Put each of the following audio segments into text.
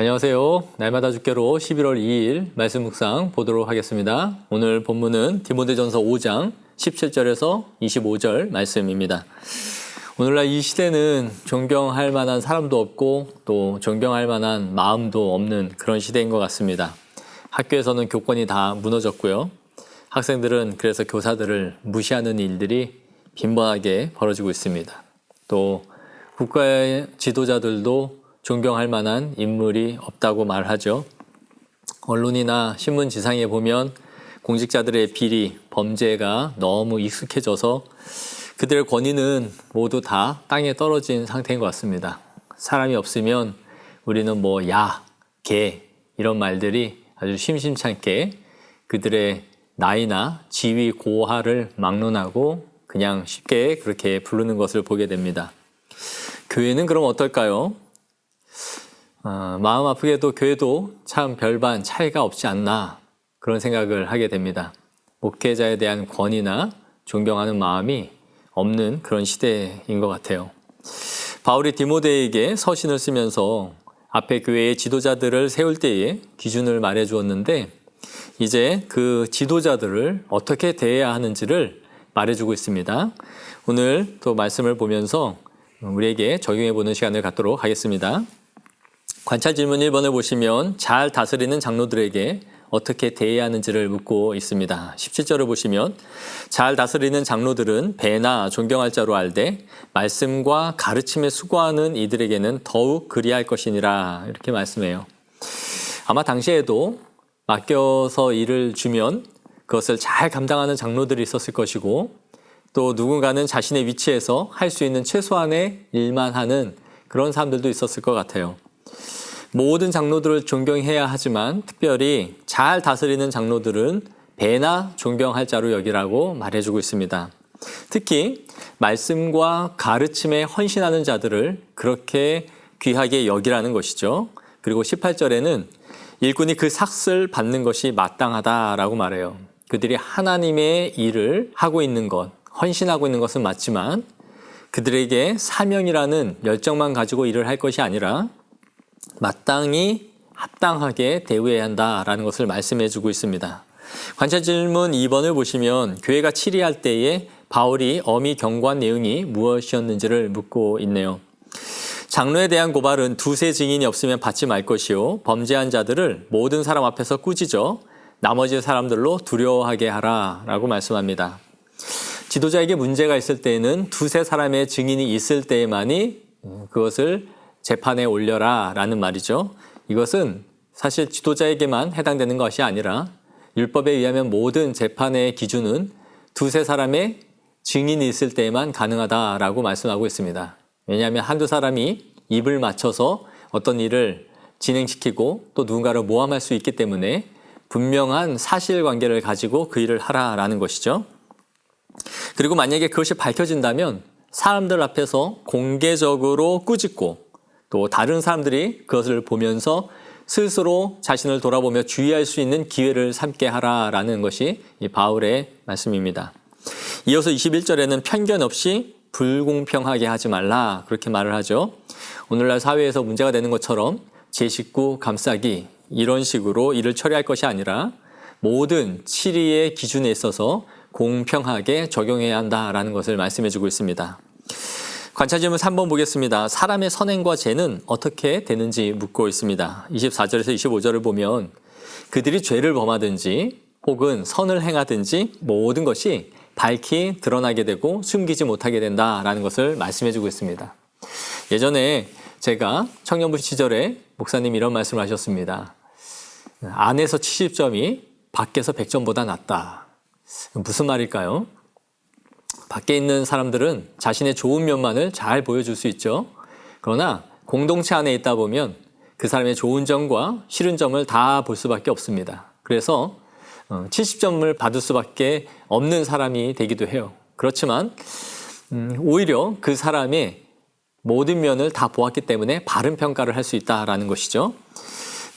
안녕하세요. 날마다 죽게로 11월 2일 말씀 묵상 보도록 하겠습니다. 오늘 본문은 디모데전서 5장 17절에서 25절 말씀입니다. 오늘날 이 시대는 존경할 만한 사람도 없고 또 존경할 만한 마음도 없는 그런 시대인 것 같습니다. 학교에서는 교권이 다 무너졌고요. 학생들은 그래서 교사들을 무시하는 일들이 빈번하게 벌어지고 있습니다. 또 국가의 지도자들도 존경할 만한 인물이 없다고 말하죠. 언론이나 신문 지상에 보면 공직자들의 비리, 범죄가 너무 익숙해져서 그들의 권위는 모두 다 땅에 떨어진 상태인 것 같습니다. 사람이 없으면 우리는 뭐 야, 개 이런 말들이 아주 심심찮게 그들의 나이나 지위 고하를 막론하고 그냥 쉽게 그렇게 부르는 것을 보게 됩니다. 교회는 그럼 어떨까요? 어, 마음 아프게도 교회도 참 별반 차이가 없지 않나 그런 생각을 하게 됩니다. 목회자에 대한 권위나 존경하는 마음이 없는 그런 시대인 것 같아요. 바울이 디모데에게 서신을 쓰면서 앞에 교회의 지도자들을 세울 때의 기준을 말해 주었는데 이제 그 지도자들을 어떻게 대해야 하는지를 말해 주고 있습니다. 오늘 또 말씀을 보면서 우리에게 적용해 보는 시간을 갖도록 하겠습니다. 관찰 질문 1번을 보시면 잘 다스리는 장로들에게 어떻게 대해야 하는지를 묻고 있습니다. 17절을 보시면 잘 다스리는 장로들은 배나 존경할 자로 알되 말씀과 가르침에 수고하는 이들에게는 더욱 그리할 것이니라 이렇게 말씀해요. 아마 당시에도 맡겨서 일을 주면 그것을 잘 감당하는 장로들이 있었을 것이고 또 누군가는 자신의 위치에서 할 수 있는 최소한의 일만 하는 그런 사람들도 있었을 것 같아요. 모든 장로들을 존경해야 하지만 특별히 잘 다스리는 장로들은 배나 존경할 자로 여기라고 말해주고 있습니다. 특히 말씀과 가르침에 헌신하는 자들을 그렇게 귀하게 여기라는 것이죠. 그리고 18절에는 일꾼이 그 삭을 받는 것이 마땅하다라고 말해요. 그들이 하나님의 일을 하고 있는 것, 헌신하고 있는 것은 맞지만 그들에게 사명이라는 열정만 가지고 일을 할 것이 아니라 마땅히 합당하게 대우해야 한다라는 것을 말씀해 주고 있습니다. 관찰 질문 2번을 보시면 교회가 치리할 때에 바울이 엄히 경고한 내용이 무엇이었는지를 묻고 있네요. 장로에 대한 고발은 두세 증인이 없으면 받지 말 것이요 범죄한 자들을 모든 사람 앞에서 꾸짖어 나머지 사람들로 두려워하게 하라라고 말씀합니다. 지도자에게 문제가 있을 때에는 두세 사람의 증인이 있을 때에만이 그것을 재판에 올려라 라는 말이죠. 이것은 사실 지도자에게만 해당되는 것이 아니라 율법에 의하면 모든 재판의 기준은 두세 사람의 증인이 있을 때에만 가능하다라고 말씀하고 있습니다. 왜냐하면 한두 사람이 입을 맞춰서 어떤 일을 진행시키고 또 누군가를 모함할 수 있기 때문에 분명한 사실관계를 가지고 그 일을 하라라는 것이죠. 그리고 만약에 그것이 밝혀진다면 사람들 앞에서 공개적으로 꾸짖고 또 다른 사람들이 그것을 보면서 스스로 자신을 돌아보며 주의할 수 있는 기회를 삼게 하라라는 것이 이 바울의 말씀입니다. 이어서 21절에는 편견 없이 불공평하게 하지 말라 그렇게 말을 하죠. 오늘날 사회에서 문제가 되는 것처럼 제 식구 감싸기 이런 식으로 일을 처리할 것이 아니라 모든 치리의 기준에 있어서 공평하게 적용해야 한다라는 것을 말씀해 주고 있습니다. 관찰 질문 3번 보겠습니다. 사람의 선행과 죄는 어떻게 되는지 묻고 있습니다. 24절에서 25절을 보면 그들이 죄를 범하든지 혹은 선을 행하든지 모든 것이 밝히 드러나게 되고 숨기지 못하게 된다라는 것을 말씀해 주고 있습니다. 예전에 제가 청년부 시절에 목사님 이런 말씀을 하셨습니다. 안에서 70점이 밖에서 100점보다 낫다. 무슨 말일까요? 밖에 있는 사람들은 자신의 좋은 면만을 잘 보여줄 수 있죠. 그러나 공동체 안에 있다 보면 그 사람의 좋은 점과 싫은 점을 다 볼 수밖에 없습니다. 그래서 70점을 받을 수밖에 없는 사람이 되기도 해요. 그렇지만 음, 오히려 그 사람의 모든 면을 다 보았기 때문에 바른 평가를 할 수 있다라는 것이죠.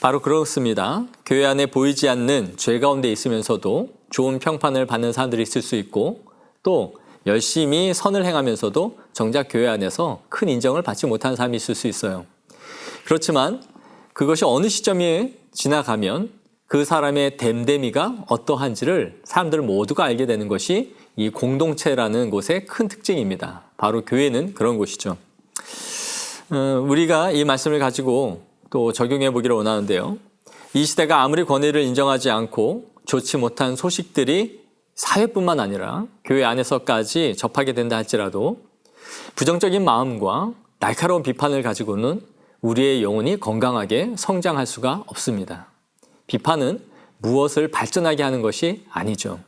바로 그렇습니다. 교회 안에 보이지 않는 죄 가운데 있으면서도 좋은 평판을 받는 사람들이 있을 수 있고 또 열심히 선을 행하면서도 정작 교회 안에서 큰 인정을 받지 못하는 사람이 있을 수 있어요. 그렇지만 그것이 어느 시점에 지나가면 그 사람의 됨됨이가 어떠한지를 사람들 모두가 알게 되는 것이 이 공동체라는 곳의 큰 특징입니다. 바로 교회는 그런 곳이죠. 어, 우리가 이 말씀을 가지고 또 적용해 보기를 원하는데요. 이 시대가 아무리 권위를 인정하지 않고 좋지 못한 소식들이 사회뿐만 아니라 교회 안에서까지 접하게 된다 할지라도 부정적인 마음과 날카로운 비판을 가지고는 우리의 영혼이 건강하게 성장할 수가 없습니다. 비판은 무엇을 발전하게 하는 것이 아니죠.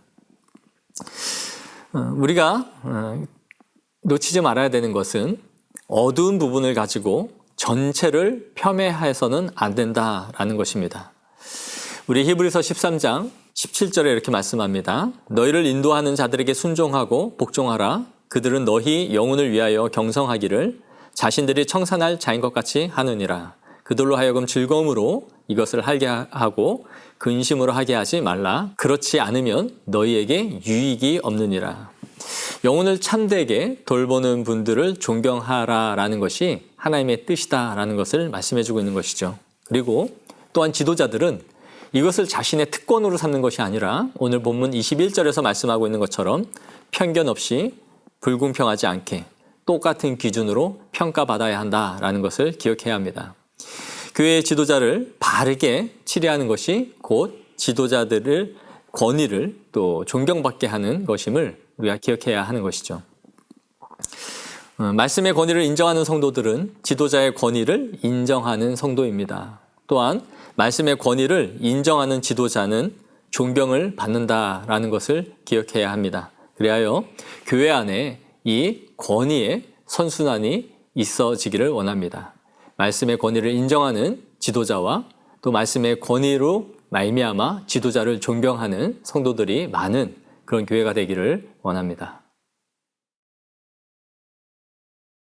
어, 우리가 어, 놓치지 말아야 되는 것은 어두운 부분을 가지고 전체를 폄훼해서는 안 된다라는 것입니다. 우리 히브리서 13장 17절에 이렇게 말씀합니다. 너희를 인도하는 자들에게 순종하고 복종하라. 그들은 너희 영혼을 위하여 경성하기를 자신들이 청산할 자인 것 같이 하느니라. 그들로 하여금 즐거움으로 이것을 하게 하고 근심으로 하게 하지 말라. 그렇지 않으면 너희에게 유익이 없느니라. 영혼을 참되게 돌보는 분들을 존경하라라는 것이 하나님의 뜻이다라는 것을 말씀해주고 있는 것이죠. 그리고 또한 지도자들은 이것을 자신의 특권으로 삼는 것이 아니라 오늘 본문 21절에서 말씀하고 있는 것처럼 편견 없이 불공평하지 않게 똑같은 기준으로 평가받아야 한다라는 것을 기억해야 합니다. 교회의 지도자를 바르게 치리하는 것이 곧 지도자들을 권위를 또 존경받게 하는 것임을 우리가 기억해야 하는 것이죠. 어, 말씀의 권위를 인정하는 성도들은 지도자의 권위를 인정하는 성도입니다. 또한 말씀의 권위를 인정하는 지도자는 존경을 받는다라는 것을 기억해야 합니다. 그리하여 교회 안에 이 권위의 선순환이 있어지기를 원합니다. 말씀의 권위를 인정하는 지도자와 또 말씀의 권위로 말미암아 지도자를 존경하는 성도들이 많은 그런 교회가 되기를 원합니다.